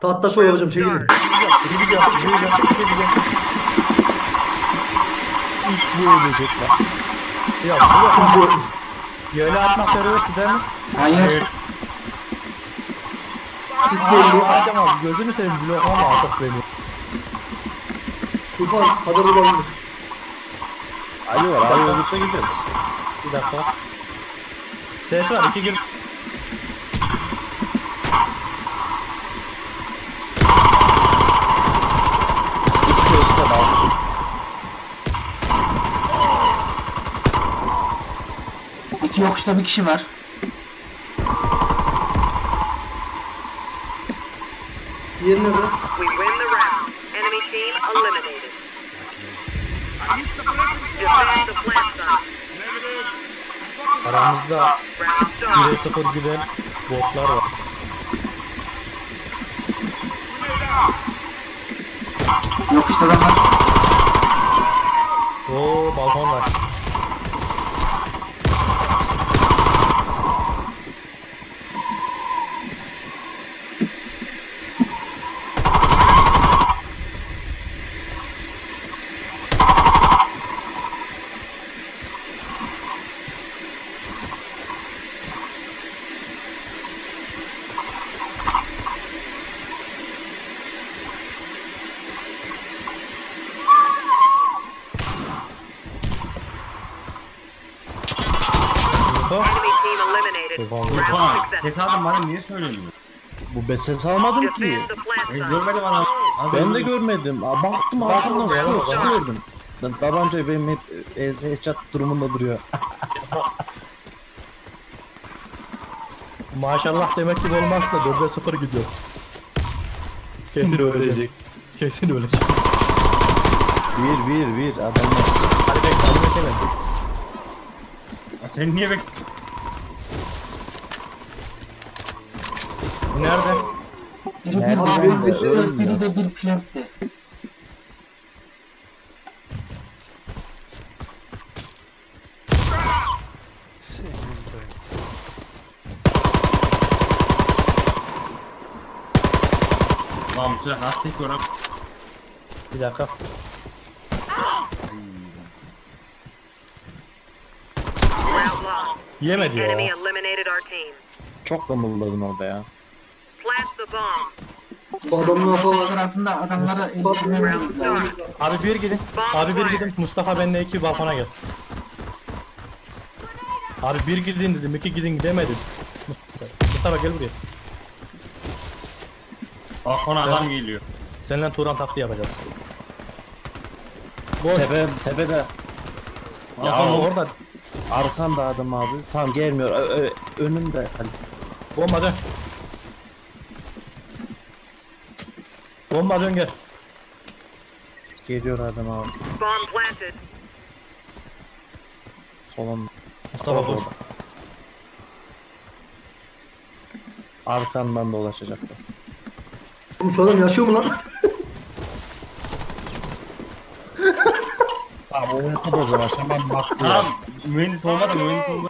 Tahta şov yapacağım çekilin. Gidiyor, biri gidiyor. İlk bu ölecek lan. Ya bu yok. Yöle atmak terörist değil mi? Hayır. Sis geliyor. Adem abi gözünü seveyim blok ama artık beni. Tufan kadar olabilir. Ali var. Ali olursa gideriz. Bir dakika. Ses var iki gün. Yokuşta bir kişi var. Diğeri nerede? We win the round. Enemy team eliminated. Defend the plant site. Aramızda Round start. 1'e 0 giden botlar var. Yokuşta da var. Oo balkon var. Success. ses aldım bana niye söylemiyor? Bu ben ses almadım ki. Ben görmedim adam. Az Ben önce- de görmedim. Aa, Baktım oraya, tutuyor. bakın. Sen gördün. Lan tabanca benim hep e, headshot durumunda duruyor. Maşallah demek ki olmaz da 4'e 0 gidiyor. Kesin ölecek. Kesin ölecek. Bir bir bir adamlar. Hadi bekle hadi bekle bence. Ya Sen niye bek... Nerede? Biri bir Nerede? biri, Ölmüyor. biri de bir plantte. Lan bu silah nasıl sekiyor lan? Bir dakika. Yemedi Enemy ya. eliminated our team. Çok kımıldadın orada ya. Plant the bomb. Bu adam ne yapar? Tarafında start. Abi bir gidin. Abi bir gidin. Mustafa benle iki balkona gel. Abi bir gidin dedim, iki gidin demedim. Mustafa gel buraya. Balkona adam geliyor. Seninle Turan taktiği yapacağız. Boş. Tepe, tepede. Ya Arkanda, orada arkanda adam abi. Tamam gelmiyor. Ö, ö, önümde. Hadi. bomba dön. Bomba dön gel. Geliyor adam abi. Bomb planted. Solun. Mustafa koş. Arkandan dolaşacaklar. Oğlum şu adam yaşıyor mu lan? O uykuda o zaman. Tamam bak. Tamam. Mühendis bomba da mühendis bomba.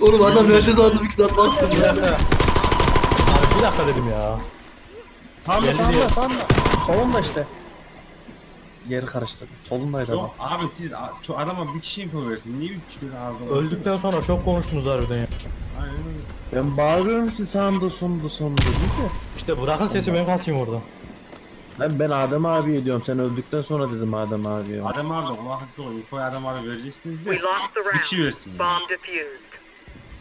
Oğlum adam yaşıyor sandım 2 saat baktım Bir ya. dakika. Abi bir dakika dedim ya. Tam da Geldi tam da tam da. Solunda işte. Yeri karıştırdım. Solundaydı adam. Çok abi siz a- çok adama bir kişi info versin. Niye üç kişi bir ağzına? Öldükten sonra çok konuştunuz harbiden ya. Aynen öyle. Ben bağırıyorum ki sağımda sonunda sonunda değil mi? İşte bırakın sesi ben kalsayım orada. Ben, ben Adem abi diyorum. Sen öldükten sonra dedim Adem abi. ya. Adam abi o vakit o infoyu adam abi vereceksiniz de. We lost the Bir kişi versin ya. Bomb defused.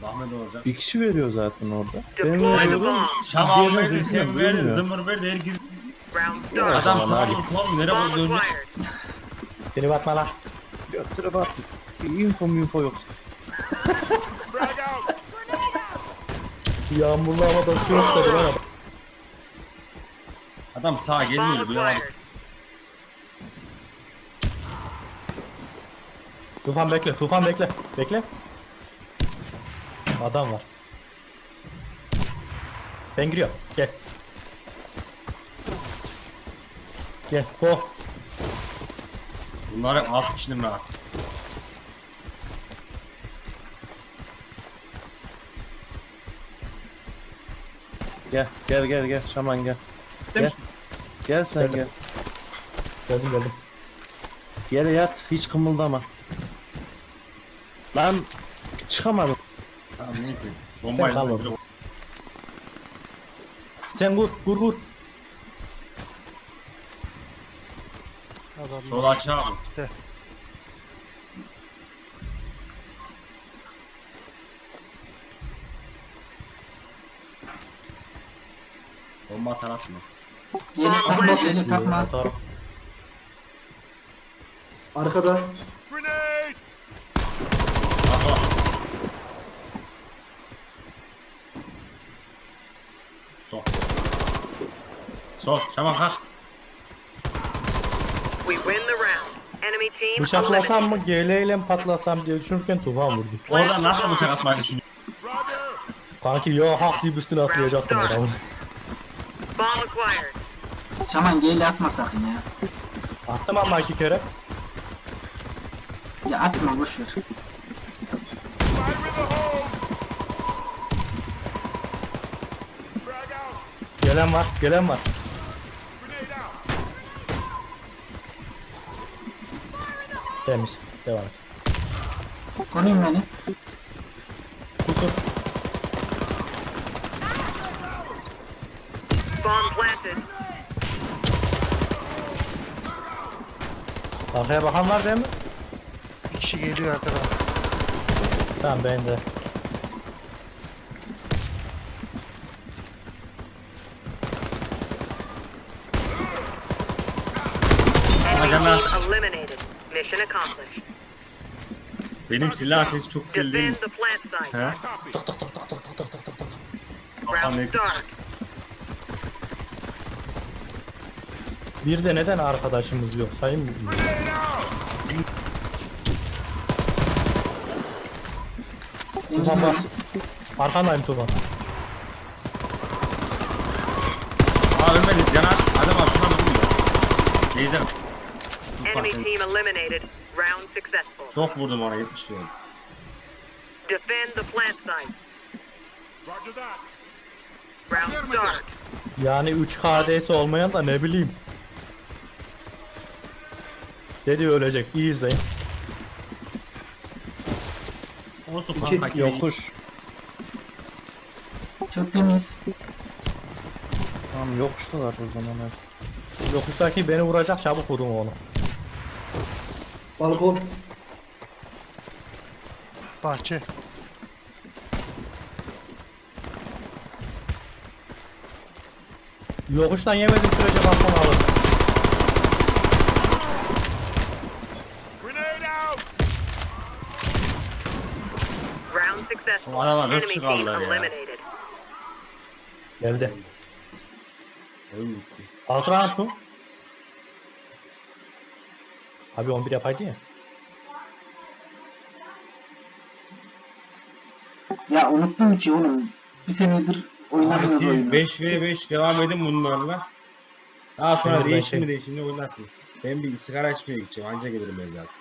Zahmet olacak. Bir kişi veriyor zaten orada. Ben Deploy the veriyorum. bomb. Şam duymuyor, sen verdin, duymuyor. zımbır verdi, herkes... Adam sağ hadi. olun, sol nereye Bomb koydu dönecek? acquired. Seni batma lan. Götürüp artık. Info info yok. Yağmurlu havada su yok dedi bana. Adam sağa Bomb gelmiyor, duyamadım. acquired. Tufan bekle, Tufan bekle. Bekle. Adam var. Ben giriyorum. Gel. Gel. Go. Bunlar hep alt kişinin rahat. Gel gel gel gel şaman gel. Demiş. Gel sen Geldim. gel. Geldim geldim. Yere yat hiç kımıldama. Lan çıkamadım. Tamam neyse. Sen Bombayla kal da orada. Sen vur vur vur. Adam Sol açığa vur. işte. Bomba atar atma. Yeni takma, yeni takma. Atarım. Arkada. Sol. Sol. Şaman kalk. We win the round. Enemy team Bıçaklasam eliminated. mı GL ile mi patlasam diye düşünürken tufan vurdu. Oradan nasıl bıçak atmayı düşünüyorsun? Kanki yo hak deyip üstüne atlayacaktım adamı. Bomb acquired. Şaman gel atma sakın ya. Attım ama iki kere. Ya atma boş ver. Gelen var gelen var. Temiz. Devam et. Koruyun beni. Tutur. Bomb planted. Arkaya bakan var değil mi? Bir kişi geliyor arkadan. Tamam ben de. Enemy Adamlar. team eliminated. Mission accomplished. Benim silah sesi çok güzel değil mi? Defend the plant site. He? Kafam Round ne? start. Bir de neden arkadaşımız yok sayın mı? Tufan bas. Arkandayım Tufan. Aa ölmedi. Caner. Adam bakın ya. Neyden? Enemy team eliminated. Round successful. Çok vurdum ona 70 vurdum. Defend the plant site. Round start. Yani 3 KD'si olmayan da ne bileyim. Dedi ölecek. İyi izleyin. Olsun İki- kanka. Yokuş. Çok temiz. Tamam yokuştalar o zaman. Yokuştaki beni vuracak çabuk vurun onu. Balkon. Bahçe. Yokuştan yemedim sürece balkon alır. Round successful. Kişi team kaldılar ya. Geldi. Öldü. Alt round mu? Abi 11 yapaydı ya. Ya unuttum ki oğlum. Bir senedir Abi oynamıyoruz siz oyunu. 5v5 devam edin bunlarla. Daha sonra Şimdi ben değişimli şey- değişimli oynarsınız. Ben bir sigara içmeye gideceğim. Anca gelirim ben zaten.